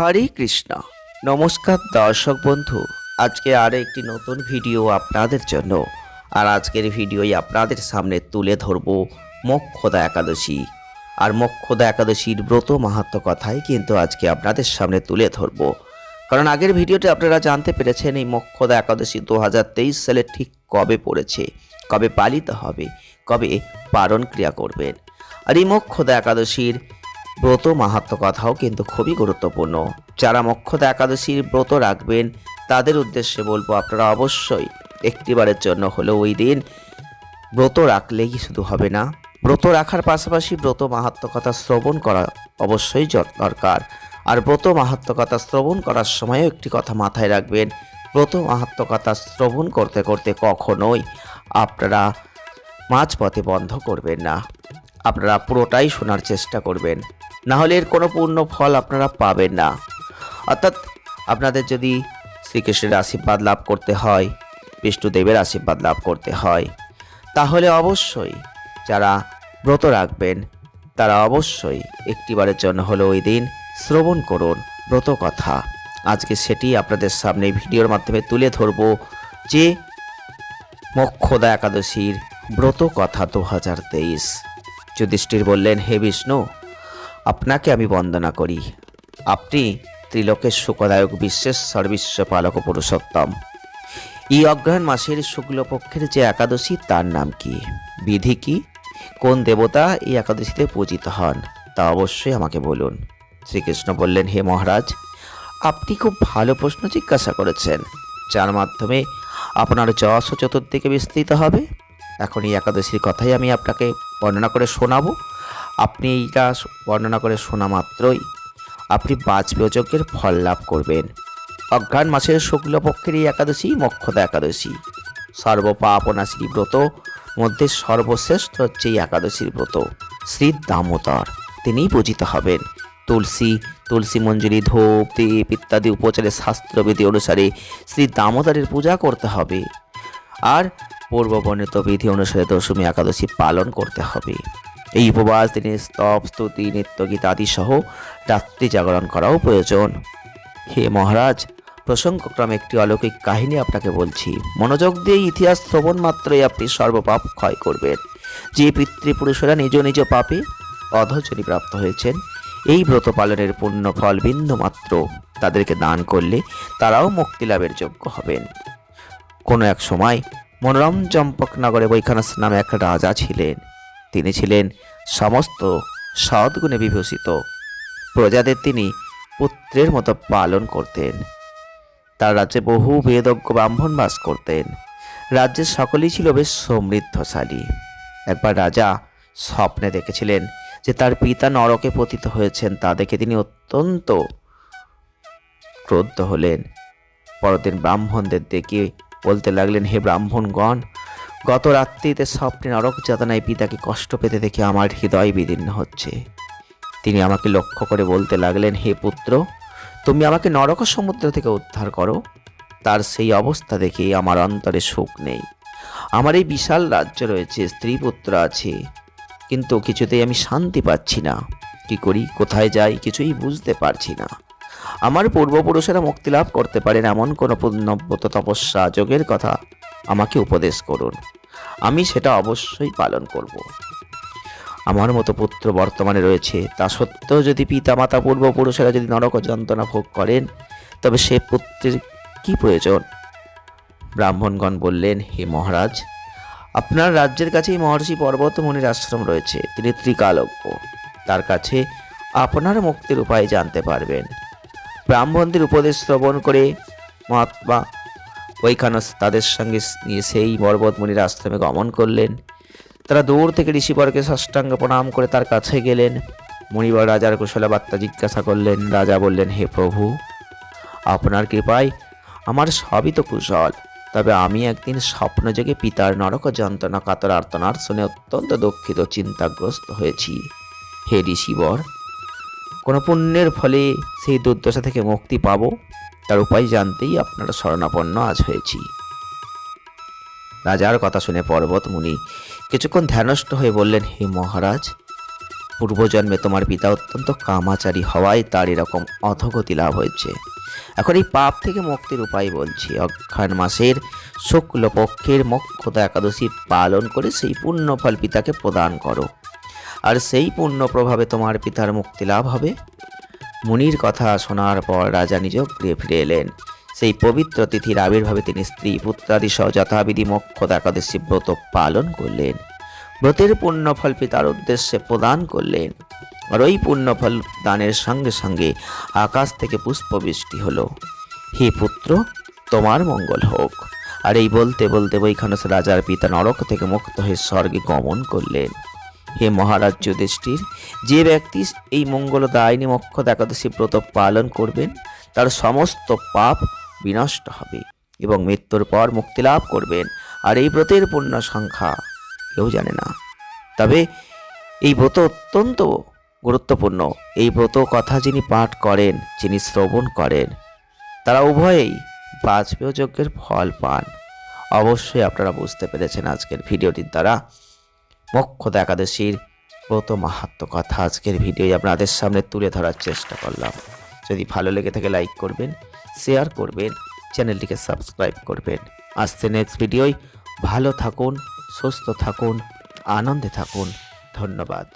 হরে কৃষ্ণ। নমস্কার দর্শক বন্ধু, আজকে আরও একটি নতুন ভিডিও আপনাদের জন্য। আর আজকের ভিডিওই আপনাদের সামনে তুলে ধরব মোক্ষদা একাদশী। আর মোক্ষদা একাদশীর ব্রত মাহাত্ম কথাই কিন্তু আজকে আপনাদের সামনে তুলে ধরব। কারণ আগের ভিডিওতে আপনারা জানতে পেরেছেন এই মোক্ষদা একাদশী দু হাজার তেইশ সালে ঠিক কবে পড়েছে, কবে পালিত হবে, কবে পালন ক্রিয়া করবেন। আর এই মোক্ষদা একাদশীর ব্রত মাহাত্ম কথাও কিন্তু খুবই গুরুত্বপূর্ণ। যারা মক্ষদা একাদশীর ব্রত রাখবেন, তাদের উদ্দেশ্যে বলব আপনারা অবশ্যই একটিবারের জন্য হলেও ওই দিন ব্রত রাখলেই শুধু হবে না। ব্রত রাখার পাশাপাশি ব্রত মাহাত্ম কথা শ্রবণ করা অবশ্যই দরকার। আর ব্রত মাহাত্ম কথা শ্রবণ করার সময়ও একটি কথা মাথায় রাখবেন, ব্রত মাহাত্ম কথা শ্রবণ করতে করতে কখনোই আপনারা মাঝপথে বন্ধ করবেন না। আপনারা পুরোটাই শোনার চেষ্টা করবেন। না হলে এর কোনো পূর্ণ ফল আপনারা পাবেন না। অর্থাৎ আপনাদের যদি শ্রীকৃষ্ণের আশীর্বাদ লাভ করতে হয়, বিষ্ণুদেবের আশীর্বাদ লাভ করতে হয়, তাহলে অবশ্যই যারা ব্রত রাখবেন, তারা অবশ্যই একটিবারের জন্য হলো ওই দিন শ্রবণ করুন ব্রত কথা। আজকে সেটি আপনাদের সামনে ভিডিওর মাধ্যমে তুলে ধরব যে মোক্ষদা একাদশীর ব্রত কথা দু হাজার তেইশ। যুধিষ্ঠির বললেন, হে বিষ্ণু আপনাকে আমি বন্দনা করি। আপনি ত্রিলোকের সুখদায়ক বিশ্বের সর্বিশ্ব পালক পুরুষোত্তম। এই অগ্রহায়ণ মাসের শুক্লপক্ষের যে একাদশী, তার নাম কি? বিধি কি? কোন দেবতা এই একাদশীতে পূজিত হন? তা অবশ্যই আমাকে বলুন। শ্রীকৃষ্ণ বললেন, হে মহারাজ, আপনি খুব ভালো প্রশ্ন জিজ্ঞাসা করেছেন। যার মাধ্যমে আপনার যশ ও চতুর্দিকে বিস্তৃত হবে। এখন এই একাদশীর কথাই আমি আপনাকে বর্ণনা করে শোনাবো। আপনি এইটা বর্ণনা করে শোনা মাত্রই আপনি বাজপেয় যজ্ঞের ফল লাভ করবেন। অজ্ঞান মাসের শুক্লপক্ষের এই একাদশী, মক্ষদা একাদশী। সর্বপাপনাশ্রী ব্রত, মধ্যে সর্বশ্রেষ্ঠ হচ্ছে এই একাদশীর ব্রত। শ্রী দামোদর, তিনিই পূজিত হবেন। তুলসী তুলসী মঞ্জুরি ধূপ, দীপ ইত্যাদি উপচারের শাস্ত্রবিধি অনুসারে শ্রী দামোদরের পূজা করতে হবে। আর পূর্ববর্ণিত বিধি অনুসারে দশমী একাদশী পালন করতে হবে। এই উপবাস দিনে স্তব, স্তুতি নিত্যগীত আদি সহ রাত্রি জাগরণ করাও প্রয়োজন। হে মহারাজ, প্রসঙ্গক্রমে একটি অলৌকিক কাহিনী আপনাকে বলছি। মনোযোগ দিয়ে ইতিহাস শ্রবণ মাত্রই আপনি সর্বপাপ ক্ষয় করবেন। যে পিতৃপুরুষেরা নিজ নিজ পাপে অধজনী প্রাপ্ত হয়েছেন, এই ব্রত পালনের পুণ্য ফল বিন্দু মাত্র তাদেরকে দান করলে তারাও মুক্তি লাভের যোগ্য হবেন। কোনো এক সময় মনোরম চম্পকনগরে বৈখানস নামে এক রাজা ছিলেন। তিনি ছিলেন সমস্ত সদ্গুণে বিভূষিত। প্রজাদের তিনি পুত্রের মতো পালন করতেন। তার রাজ্যে বহু বেদজ্ঞ ব্রাহ্মণ বাস করতেন। রাজ্যের সকলেই ছিল বেশ সমৃদ্ধশালী। একবার রাজা স্বপ্নে দেখেছিলেন যে তার পিতা নরকে পতিত হয়েছেন, তা দেখে তিনি অত্যন্ত ক্রোধ হলেন। পরদিন ব্রাহ্মণদের দেখে বলতে লাগলেন, হে ব্রাহ্মণগণ গত রাত্রিতে স্বপ্নে নরক যাতনায় পিতাকে কষ্ট পেতে দেখে আমার হৃদয় বিদীর্ণ হচ্ছে। তিনি আমাকে লক্ষ্য করে বলতে লাগলেন, হে পুত্র, তুমি আমাকে নরক সমুদ্র থেকে উদ্ধার করো। তার সেই অবস্থা দেখে আমার অন্তরে সুখ নেই। আমার এই বিশাল রাজ্য রয়েছে, স্ত্রী পুত্র আছে। কিন্তু কিছুতেই আমি শান্তি পাচ্ছি না। কি করি, কোথায় যাই, কিছুই বুঝতে পারছি না। আমার পূর্বপুরুষেরা মুক্তি লাভ করতে পারেন এমন কোনো পুণ্যব্রত তপস্যা, যোগের কথা আমাকে উপদেশ করুন। আমি সেটা অবশ্যই পালন করব। আমার মতো পুত্র বর্তমানে রয়েছে, তা সত্ত্বেও যদি পিতা পিতামাতা পূর্বপুরুষেরা যদি নরক যন্ত্রণা ভোগ করেন, তবে সে পুত্রের কি প্রয়োজন? ব্রাহ্মণগণ বললেন, হে মহারাজ, আপনার রাজ্যের কাছেই মহর্ষি পর্বত মুনির আশ্রম রয়েছে, তিনি ত্রিকালজ্ঞ। তার কাছে আপনার মুক্তির উপায় জানতে পারবেন। ব্রাহ্মণদের উপদেশ শ্রবণ করে মহাত্মা ওইখানস তাদের সঙ্গে নিয়ে সেই পর্বত মুনির আশ্রমে গমন করলেন। তারা দূর থেকে ঋষিবরকে ষষ্ঠাঙ্গ প্রণাম করে তার কাছে গেলেন। মুনিবর রাজার কুশলা বার্তা জিজ্ঞাসা করলেন, রাজা বললেন, হে প্রভু, আপনার কৃপায় আমার সবই তো কুশল। তবে আমি একদিন স্বপ্ন জেগে পিতার নরক যন্ত্রণা কাতর আর্তনার শুনে অত্যন্ত দুঃখিত চিন্তাগ্রস্ত হয়েছি। হে ঋষিবর, কোনো পুণ্যের ফলে সেই দুর্দশা থেকে মুক্তি পাবো? তার উপায় জানতেই আপনারা শরণাপন্ন আজ হয়েছি। রাজার কথা শুনে পর্বত মুনি কিছুক্ষণ ধ্যানস্থ হয়ে বললেন, হে মহারাজ, পূর্বজন্মে তোমার পিতা অত্যন্ত কামাচারী হওয়ায় তার এরকম অধগতি লাভ হয়েছে। এখন এই পাপ থেকে মুক্তির উপায় বলছি। অজ্ঞান মাসের শুক্লপক্ষের মক্ষতা একাদশী পালন করে সেই পুণ্যফল পিতাকে প্রদান করো। আর সেই পুণ্য প্রভাবে তোমার পিতার মুক্তি লাভ হবে। মুনির কথা শোনার পর রাজা নিজ গৃহে ফিরে এলেন। সেই পবিত্র তিথির আবির্ভাবে তিনি স্ত্রী, পুত্রাদি সহ যথাবিধি মক্ষতা একাদশী ব্রত পালন করলেন। ব্রতের পুণ্যফল পিতার উদ্দেশ্যে প্রদান করলেন আর ওই পুণ্যফল দানের সঙ্গে সঙ্গে আকাশ থেকে পুষ্পবৃষ্টি হলো। হে পুত্র, তোমার মঙ্গল হোক। আর এই বলতে বলতে বৈখানস রাজার পিতা নরক থেকে মুক্ত হয়ে স্বর্গে গমন করলেন। হে মহারাজ যুধিষ্ঠির যে ব্যক্তি এই মঙ্গলদায়িনী মক্ষদ একাদশী ব্রত পালন করবেন, তার সমস্ত পাপ বিনষ্ট হবে এবং মৃত্যুর পর মুক্তি লাভ করবেন। আর এই ব্রতের পূর্ণ সংখ্যা কেউ জানে না। তবে এই ব্রত অত্যন্ত গুরুত্বপূর্ণ। এই ব্রত কথা যিনি পাঠ করেন, যিনি শ্রবণ করেন, তারা উভয়েই বাজপেয় যজ্ঞের ফল পান। অবশ্যই আপনারা বুঝতে পেরেছেন আজকের ভিডিওটির দ্বারা। মক্ষদ একাদশীর ব্রত মাহাত্ম কথা আজকের ভিডিও আপনাদের সামনে তুলে ধরার চেষ্টা করলাম। যদি ভালো লেগে থাকে লাইক করবেন শেয়ার করবেন, চ্যানেলটিকে সাবস্ক্রাইব করবেন। আসছে নেক্সট ভিডিওয় ভালো থাকুন, সুস্থ থাকুন, আনন্দে থাকুন। ধন্যবাদ।